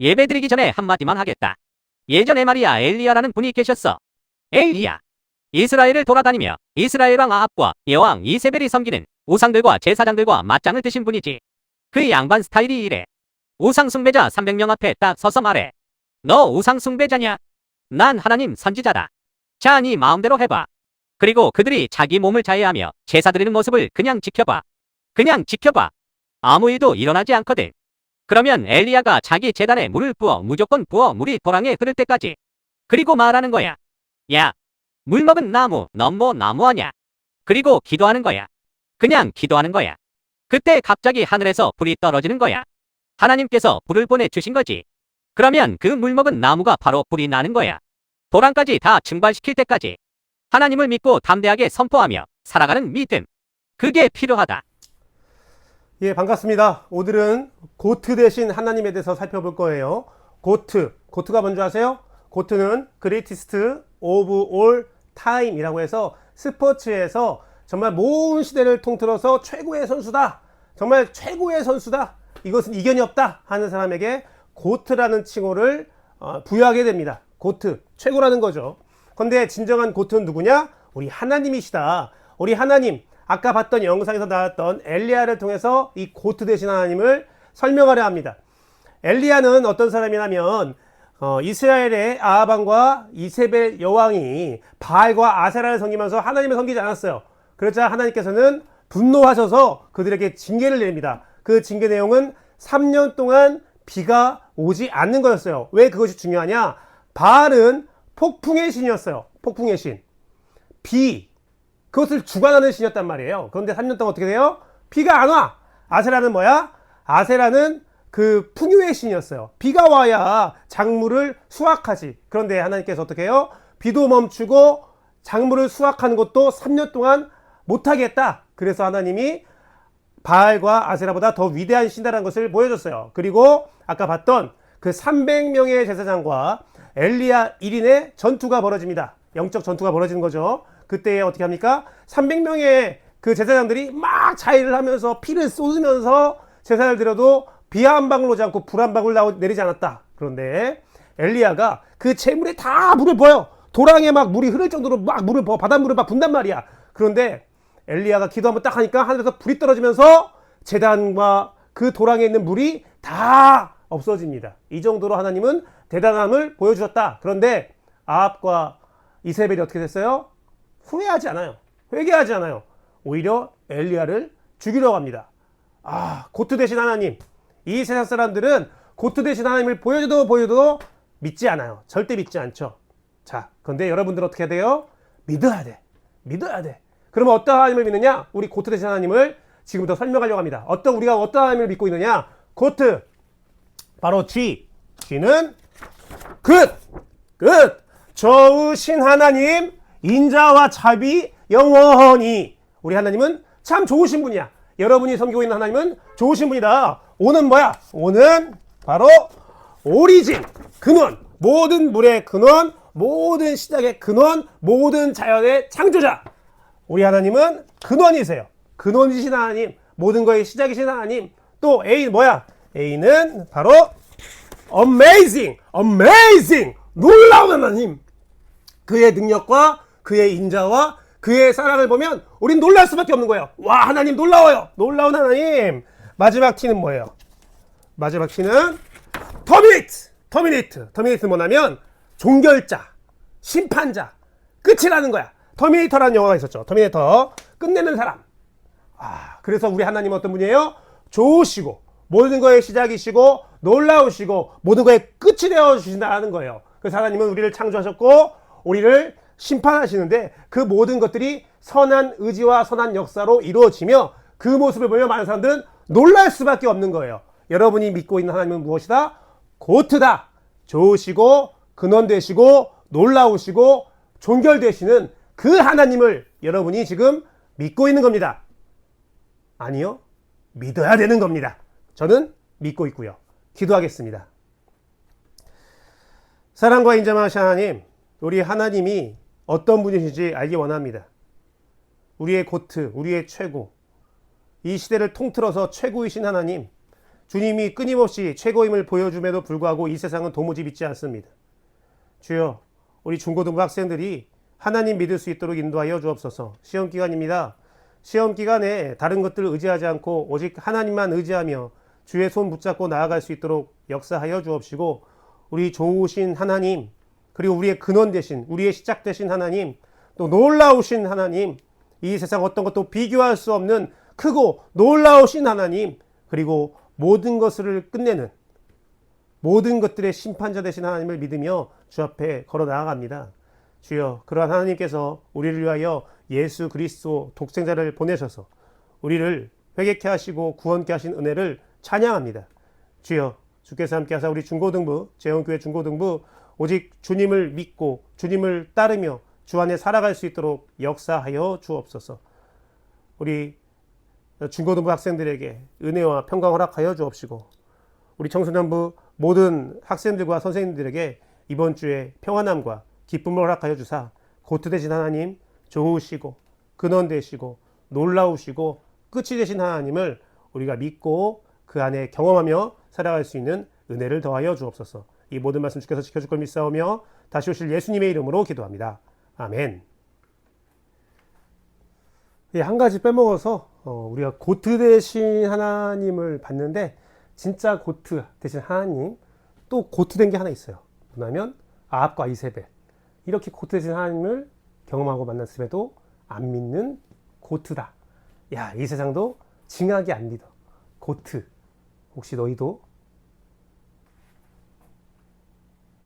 예배드리기 전에 한마디만 하겠다. 예전에 말이야 엘리야라는 분이 계셨어. 엘리야. 이스라엘을 돌아다니며 이스라엘 왕 아합과 여왕 이세벨이 섬기는 우상들과 제사장들과 맞짱을 드신 분이지. 그 양반 스타일이 이래. 우상 숭배자 300명 앞에 딱 서서 말해. 너 우상 숭배자냐? 난 하나님 선지자다. 자, 네 마음대로 해봐. 그리고 그들이 자기 몸을 자해하며 제사 드리는 모습을 그냥 지켜봐. 그냥 지켜봐. 아무 일도 일어나지 않거든. 그러면 엘리야가 자기 재단에 물을 부어 무조건 부어 물이 도랑에 흐를 때까지. 그리고 말하는 거야. 야, 물 먹은 나무, 넌뭐 나무하냐? 그리고 기도하는 거야. 그냥 기도하는 거야. 그때 갑자기 하늘에서 불이 떨어지는 거야. 하나님께서 불을 보내주신 거지. 그러면 그 물 먹은 나무가 바로 불이 나는 거야. 도랑까지 다 증발시킬 때까지. 하나님을 믿고 담대하게 선포하며 살아가는 믿음. 그게 필요하다. 예, 반갑습니다. 오늘은 고트 대신 하나님에 대해서 살펴볼 거예요. 고트. 고트가 뭔지 아세요? 고트는 그레이티스트 오브 올 타임이라고 해서 스포츠에서 정말 모든 시대를 통틀어서 최고의 선수다. 정말 최고의 선수다. 이것은 이견이 없다 하는 사람에게 고트라는 칭호를 어, 부여하게 됩니다. 고트. 최고라는 거죠. 근데 진정한 고트는 누구냐? 우리 하나님이시다. 우리 하나님. 아까 봤던 영상에서 나왔던 엘리야를 통해서 이 고트 대신 하나님을 설명하려 합니다. 엘리야는 어떤 사람이냐면 어, 이스라엘의 아하방과 이세벨 여왕이 바알과 아세라를 섬기면서 하나님을 섬기지 않았어요. 그러자 하나님께서는 분노하셔서 그들에게 징계를 내립니다. 그 징계 내용은 3년 동안 비가 오지 않는 거였어요. 왜 그것이 중요하냐? 바알은 폭풍의 신이었어요. 폭풍의 신. 비, 그것을 주관하는 신이었단 말이에요. 그런데 3년 동안 어떻게 돼요? 비가 안 와. 아세라는 뭐야? 아세라는 그 풍요의 신이었어요. 비가 와야 작물을 수확하지. 그런데 하나님께서 어떻게 해요? 비도 멈추고 작물을 수확하는 것도 3년 동안 못하겠다. 그래서 하나님이 바알과 아세라보다 더 위대한 신이라는 것을 보여줬어요. 그리고 아까 봤던 그 300명의 제사장과 엘리야 1인의 전투가 벌어집니다. 영적 전투가 벌어지는 거죠. 그때 어떻게 합니까? 300명의 그 제사장들이 막 자위를 하면서 피를 쏟으면서 제사를 드려도 비 한 방울 오지 않고 불 한 방울 나오, 내리지 않았다. 그런데 엘리야가 그 재물에 다 물을 부어요. 도랑에 막 물이 흐를 정도로 막 물을 부어 바닷물을 막 분단 말이야. 그런데 엘리야가 기도 한번 딱 하니까 하늘에서 불이 떨어지면서 재단과 그 도랑에 있는 물이 다 없어집니다. 이 정도로 하나님은 대단함을 보여주셨다. 그런데 아합과 이세벨이 어떻게 됐어요? 후회하지 않아요. 회개하지 않아요. 오히려 엘리야를 죽이려고 합니다. 아, 고트 대신 하나님. 이 세상 사람들은 고트 대신 하나님을 보여줘도 보여도 믿지 않아요. 절대 믿지 않죠. 자, 그런데 여러분들 어떻게 해야 돼요? 믿어야 돼. 믿어야 돼. 그러면 어떤 하나님을 믿느냐? 우리 고트 대신 하나님을 지금부터 설명하려고 합니다. 어떤 우리가 어떤 하나님을 믿고 있느냐? 고트. 바로 G. G는 끝. 끝. 좋으신 하나님, 인자와 자비 영원히. 우리 하나님은 참 좋으신 분이야. 여러분이 섬기고 있는 하나님은 좋으신 분이다. 오는 뭐야? 오는 바로 오리진, 근원, 모든 물의 근원, 모든 시작의 근원, 모든 자연의 창조자. 우리 하나님은 근원이세요. 근원이신 하나님, 모든 거의 시작이신 하나님. 또 A 뭐야? A는 바로 amazing, amazing, 놀라운 하나님. 그의 능력과 그의 인자와 그의 사랑을 보면 우린 놀랄 수밖에 없는 거예요. 와, 하나님 놀라워요. 놀라운 하나님. 마지막 T는 뭐예요? 마지막 T는 터미네이트. 터미네이트. 터미네이트는 뭐냐면 종결자, 심판자, 끝이라는 거야. 터미네이터라는 영화가 있었죠. 터미네이터. 끝내는 사람. 아, 그래서 우리 하나님은 어떤 분이에요? 좋으시고 모든 거의 시작이시고 놀라우시고 모든 거의 끝이 되어 주신다는 거예요. 그래서 하나님은 우리를 창조하셨고 우리를 심판하시는데 그 모든 것들이 선한 의지와 선한 역사로 이루어지며 그 모습을 보며 많은 사람들은 놀랄 수밖에 없는 거예요. 여러분이 믿고 있는 하나님은 무엇이다? 고트다. 좋으시고 근원되시고 놀라우시고 종결되시는 그 하나님을 여러분이 지금 믿고 있는 겁니다. 아니요. 믿어야 되는 겁니다. 저는 믿고 있고요. 기도하겠습니다. 사랑과 인자마신 하나님, 우리 하나님이 어떤 분이신지 알기 원합니다. 우리의 고트, 우리의 최고, 이 시대를 통틀어서 최고이신 하나님, 주님이 끊임없이 최고임을 보여줌에도 불구하고 이 세상은 도무지 믿지 않습니다. 주여, 우리 중고등부 학생들이 하나님 믿을 수 있도록 인도하여 주옵소서. 시험 기간입니다. 시험 기간에 다른 것들을 의지하지 않고 오직 하나님만 의지하며 주의 손 붙잡고 나아갈 수 있도록 역사하여 주옵시고 우리 좋으신 하나님 그리고 우리의 근원 되신 우리의 시작 되신 하나님 또 놀라우신 하나님 이 세상 어떤 것도 비교할 수 없는 크고 놀라우신 하나님 그리고 모든 것을 끝내는 모든 것들의 심판자 되신 하나님을 믿으며 주 앞에 걸어 나아갑니다. 주여 그러한 하나님께서 우리를 위하여 예수 그리스도 독생자를 보내셔서 우리를 회개케 하시고 구원케 하신 은혜를 찬양합니다. 주여 주께서 함께 하사 우리 중고등부 재원교회 중고등부 오직 주님을 믿고 주님을 따르며 주 안에 살아갈 수 있도록 역사하여 주옵소서. 우리 중고등부 학생들에게 은혜와 평강 허락하여 주옵시고 우리 청소년부 모든 학생들과 선생님들에게 이번 주에 평안함과 기쁨을 허락하여 주사 고트 되신 하나님 좋으시고 근원 되시고 놀라우시고 끝이 되신 하나님을 우리가 믿고 그 안에 경험하며 살아갈 수 있는 은혜를 더하여 주옵소서. 이 모든 말씀 주께서 지켜줄 걸 믿사오며 다시 오실 예수님의 이름으로 기도합니다. 아멘. 예, 한 가지 빼먹어서 어, 우리가 고트 대신 하나님을 봤는데 진짜 고트 대신 하나님 또 고트 된 게 하나 있어요. 뭐냐면 아합과 이세벨 이렇게 고트 대신 하나님을 경험하고 만났음에도 안 믿는 고트다. 야, 이 세상도 징하게 안 믿어. 고트. 혹시 너희도